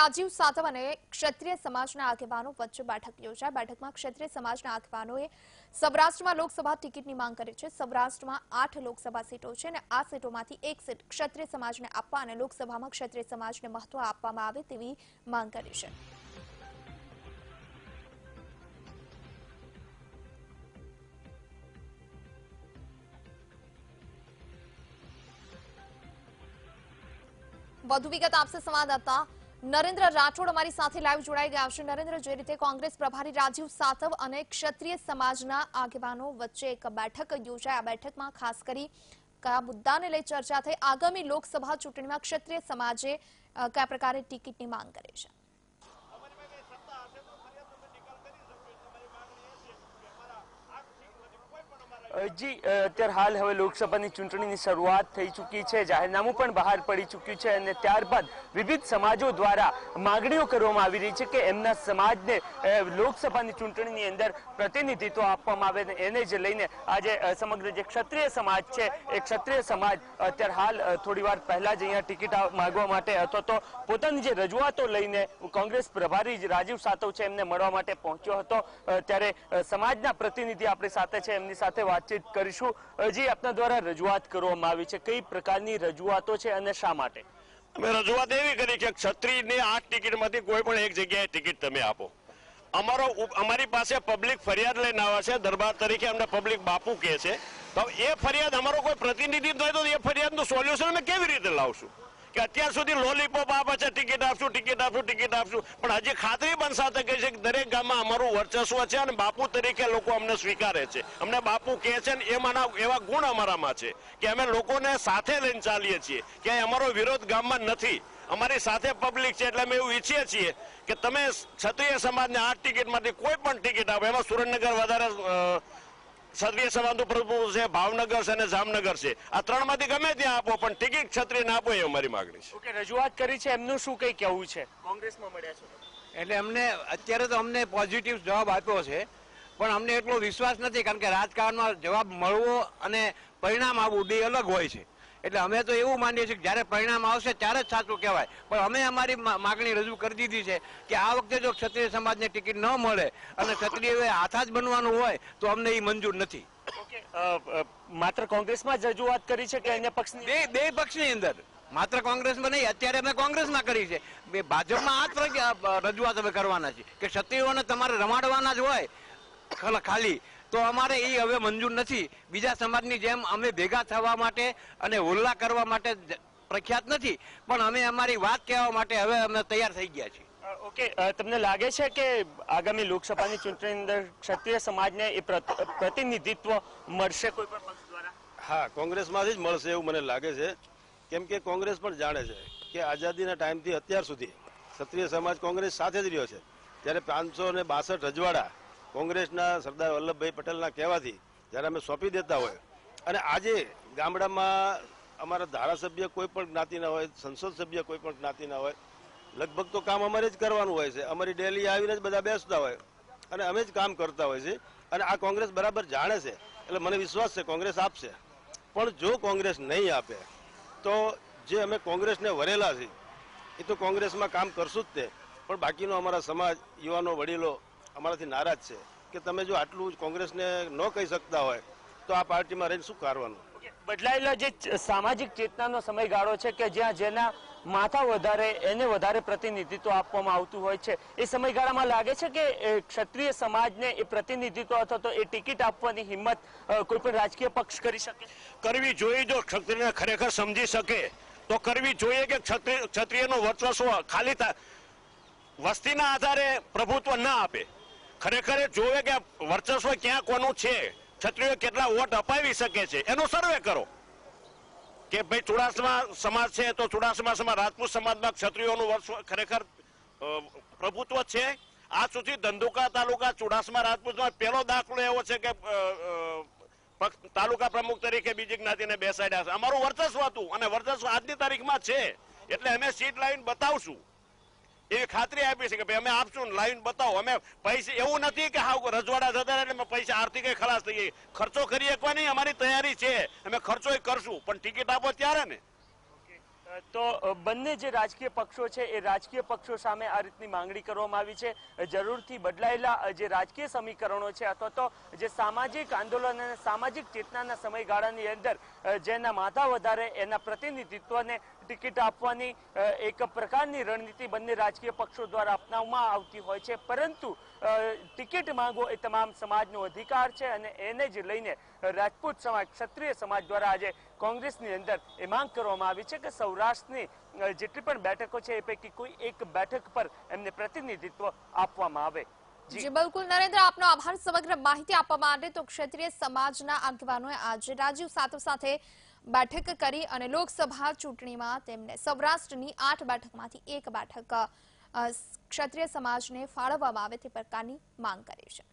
રાજીવ સાતવ અને ક્ષત્રિય સમાજના આગેવાનો વચ્ચે બેઠક યોજાઈ. બેઠકમાં ક્ષત્રિય સમાજના આગેવાનોએ સૌરાષ્ટ્રમાં લોકસભા ટિકિટની માંગ કરી છે. સૌરાષ્ટ્રમાં આઠ લોકસભા સીટો છે અને આ સીટોમાંથી એક સીટ ક્ષત્રિય સમાજને આપવા અને લોકસભામાં ક્ષત્રિય સમાજને મહત્વ આપવામાં આવે તેવી માંગ કરી છે. વધુ વિગત આપશે સંવાદદાતા નરેન્દ્ર રાઠોડ અમારી સાથે લાઈવ જોડાઈ ગયા છે. નરેન્દ્ર, જે રીતે કોંગ્રેસ પ્રભારી રાજીવ સાતવ અને ક્ષત્રિય સમાજના આગેવાનો વચ્ચે એક બેઠક યોજાઈ, આ બેઠકમાં ખાસ કરી કયા મુદ્દાને લઈ ચર્ચા થઈ, આગામી લોકસભા ચૂંટણીમાં ક્ષત્રિય સમાજે કયા પ્રકારે ટિકિટની માંગ કરે છે? જી અત્યારે હાલ હવે લોકસભાની ચૂંટણીની શરૂઆત થઈ ચૂકી છે. જાહેરનામું પણ બહાર પડી ચૂક્યું છે અને ત્યારબાદ વિવિધ સમાજો દ્વારા માગણીઓ કરવામાં આવી રહી છે કે એમના સમાજને લોકસભાની ચૂંટણીની અંદર પ્રતિનિધિત્વ આપવામાં આવે અને એને જ લઈને આજે સમગ્ર જે ક્ષત્રિય સમાજ છે, એ ક્ષત્રિય સમાજ અત્યારે હાલ થોડી વાર પહેલા જ અહીંયા ટિકિટ માગવા માટે અથવા તો પોતાની જે રજૂઆતો લઈને કોંગ્રેસ પ્રભારી રાજીવ સાતવ છે એમને મળવા માટે પહોંચ્યો હતો. ત્યારે સમાજના પ્રતિનિધિ આપણી સાથે છે. એમની સાથે વાતચીત કરીશું. હજી આપના દ્વારા રજૂઆત કરવામાં આવી છે. કઈ પ્રકારની રજૂઆતો છે અને શા માટે? અમે રજૂઆત એવી કરી કે ક્ષત્રિયની આઠ ટિકિટમાંથી કોઈ પણ એક જગ્યાએ ટિકિટ તમે આપો. અમારો અમારી પાસે પબ્લિક ફરિયાદ લઈને આવે છે. દરબાર તરીકે અમને પબ્લિક બાપુ કહે છે. તો એ ફરિયાદ અમારો કોઈ પ્રતિનિધિ થાય તો એ ફરિયાદનું સોલ્યુશન અમે કેવી રીતે લાવશું? કે અત્યાર સુધી લોલીપોપ આપે છે ટિકિટ આપશું ટિકિટ આપશું ટિકિટ આપશું. પણ હજી ખાતરી પણ સાથે કહે છે કે દરેક ગામમાં અમારું વર્ચસ્વ છે અને બાપુ તરીકે લોકો અમને સ્વીકારે છે. અમને બાપુ કહે છે ને એમાંના એવા ગુણ અમારામાં છે કે અમે લોકોને સાથે લઈને ચાલીએ છીએ. કે અમારો વિરોધ ગામમાં નથી. અમારી સાથે પબ્લિક છે એટલે અમે એવું ઈચ્છીએ છીએ કે તમે ક્ષત્રિય સમાજને આ ટિકિટમાંથી કોઈ પણ ટિકિટ આપો. એમાં સુરેન્દ્રનગર વધારે ક્ષત્રિય સમાજનું પ્રભુ છે ભાવનગર છે અને જામનગર છે. આ ત્રણમાંથી ગમે ત્યાં આપો પણ ટિકિટ ક્ષત્રિયને આપો એ અમારી માગણી છે. ઓકે રજૂઆત કરી છે એમનું શું કઈ કહેવું છે? કોંગ્રેસમાં મળ્યા છો? એટલે અમને અત્યારે તો અમને પોઝિટિવ જવાબ આપ્યો છે પણ અમને એટલો વિશ્વાસ નથી કારણ કે રાજકારણમાં જવાબ મળવો અને પરિણામ આવવું બે અલગ હોય છે. એટલે અમે તો એવું માનીએ છીએ કે જ્યારે પરિણામ આવશે ત્યારે જ સાચું કહેવાય. પણ અમે અમારી માગણી રજૂ કરી દીધી છે કે આ વખતે જો ક્ષત્રિય સમાજને ટિકિટ ન મળે અને ક્ષત્રિયોએ હાથા જ બનવાનું હોય તો અમને એ મંજૂર નથી. માત્ર કોંગ્રેસમાં જ રજૂઆત કરી છે કે અન્ય પક્ષની બે બે પક્ષની અંદર. માત્ર કોંગ્રેસમાં નહીં અત્યારે અમે કોંગ્રેસમાં કરી છે. ભાજપમાં આ જ રજૂઆત અમે કરવાના છીએ કે ક્ષત્રિયોને તમારે રમાડવાના જ હોય ખલ- ખાલી. તો અમારે એ હવે મંજૂર નથી. બીજા સમાજની જેમ અમે ભેગા થવા માટે અને હોલ્લા કરવા માટે પ્રખ્યાત નથી. પણ અમે અમારી વાત કહેવા માટે હવે અમે તૈયાર થઈ ગયા છીએ. ઓકે. તમને લાગે છે કે આગામી લોકસભાની ચૂંટણીની અંદર ક્ષત્રિય સમાજને એ પ્રત- પ્રતિનિધિત્વ મળશે કોઈ પણ પક્ષ દ્વારા? હા કોંગ્રેસમાંથી જ મળશે એવું મને લાગે છે. કેમ કે કોંગ્રેસ પણ જાણે છે કે આઝાદીના ટાઈમથી અત્યાર સુધી ક્ષત્રિય સમાજ કોંગ્રેસ સાથે જ રહ્યો છે. જ્યારે પાંચસો ને બાસઠ રજવાડા કોંગ્રેસના સરદાર વલ્લભભાઈ પટેલના કહેવાથી જ્યારે અમે સોંપી દેતા હોય, અને આજે ગામડામાં અમારા ધારાસભ્ય કોઈ પણ જ્ઞાતિના હોય, સંસદ સભ્ય કોઈ પણ જ્ઞાતિના હોય, લગભગ તો કામ અમારે જ કરવાનું હોય છે. અમારી ડેલી આવીને જ બધા બેસતા હોય અને અમે જ કામ કરતા હોય છે. અને આ કોંગ્રેસ બરાબર જાણે છે, એટલે મને વિશ્વાસ છે કોંગ્રેસ આપશે. પણ જો કોંગ્રેસ નહીં આપે, તો જે અમે કોંગ્રેસને વરેલા છે એ તો કોંગ્રેસમાં કામ કરશું જ તે. પણ બાકીનો અમારા સમાજ, યુવાનો, વડીલો અમારાથી નારાજ છે કે તમે જો આટલું જ કોંગ્રેસને ન કહી શકતા હોય તો આ પાર્ટીમાં રહીને શું કરવાનું? ઓકે, બદલાયેલા જે સામાજિક ચેતનાનો સમયગાળો છે કે જ્યાં જેના માથા વધારે એને વધારે પ્રતિનિધિત્વ આપવામાં આવતું હોય છે એ સમયગાળામાં લાગે છે કે ક્ષત્રિય સમાજને એ પ્રતિનિધિત્વ અથવા તો એ ટિકિટ આપવાની હિંમત કોઈ પણ રાજકીય પક્ષ કરી શકે? કરવી જોઈએ જો ક્ષત્રિયને ખરેખર સમજી શકે તો કરવી જોઈએ કે ક્ષત્રિય ક્ષત્રિયનું વર્ચસ્વ ખાલી તા- વસ્તીના આધારે પ્રભુત્વ ના આપે. ખરેખર જોવે કે વર્ચસ્વ ક્યાં કોનું છે? છત્રીઓ કેટલા વોટ અપાવી શકે છે? એનો સર્વે કરો. કે ભાઈ ચુડાસમા સમાજ છે તો ચુડાસમા રાજપૂત સમાજમાં ક્ષત્રિયોનું વર્ષ ખરેખર પ્રભુત્વ છે? આજ સુધી ધંધુકા તાલુકા ચુડાસમા રાજપૂતમાં પહેલો દાખલો એવો છે કે તાલુકા પ્રમુખ તરીકે બીજી જ્ઞાતિને બેસાડ્યા છે. અમારું વર્ચસ્વ હતું અને વર્ચસ્વ આજની તારીખમાં છે. એટલે અમે સીટ લાવીને બતાવશું. એવી ખાતરી આપી છે કે ભાઈ, અમે આપશું ને લાવીને બતાવો. અમે પૈસા, એવું નથી કે હા રજવાડા જતા એટલે પૈસા આર્થિક ખલાસ થઈ ગઈ ખર્ચો કરી શકવાની અમારી તૈયારી છે. અમે ખર્ચો કરશું, પણ ટિકિટ આપો ત્યારે ને. તો બંને જે રાજકીય પક્ષો છે, એ રાજકીય પક્ષો સામે આ રીતની માંગણી કરવામાં આવી છે. જરૂરથી બદલાયેલા જે રાજકીય સમીકરણો છે, અથવા તો જે સામાજિક આંદોલન અને સામાજિક ચેતનાના સમયગાળાની અંદર જેના માથા વધારે એના પ્રતિનિધિત્વને ટિકિટ આપવાની એક પ્રકારની રણનીતિ બંને રાજકીય પક્ષો દ્વારા અપનાવવામાં આવતી હોય છે. પરંતુ ટિકિટ માંગો એ તમામ સમાજનો અધિકાર છે અને એને જ લઈને રાજપૂત સમાજ, ક્ષત્રિય સમાજ દ્વારા આજે કોંગ્રેસની અંદર એ માંગ કરવામાં આવી છે કે સૌરાષ્ટ્રની જેટલી પણ બેઠકો છે એ પૈકી કોઈ એક બેઠક પર એમને પ્રતિનિધિત્વ આપવામાં આવે. જી. બિલકુલ. નરેન્દ્ર, આપનો આભાર. સમગ્ર માહિતી આપવા માટે તો ક્ષત્રિય સમાજના આગેવાનોએ આજે રાજીવ સાતવ સાથે બેઠક કરી અને લોકસભા ચૂંટણીમાં તેમને સૌરાષ્ટ્રની આઠ બેઠકમાંથી એક બેઠક ક્ષત્રિય સમાજને ફાળવવામાં આવે તે પ્રકારની માંગ કરી છે.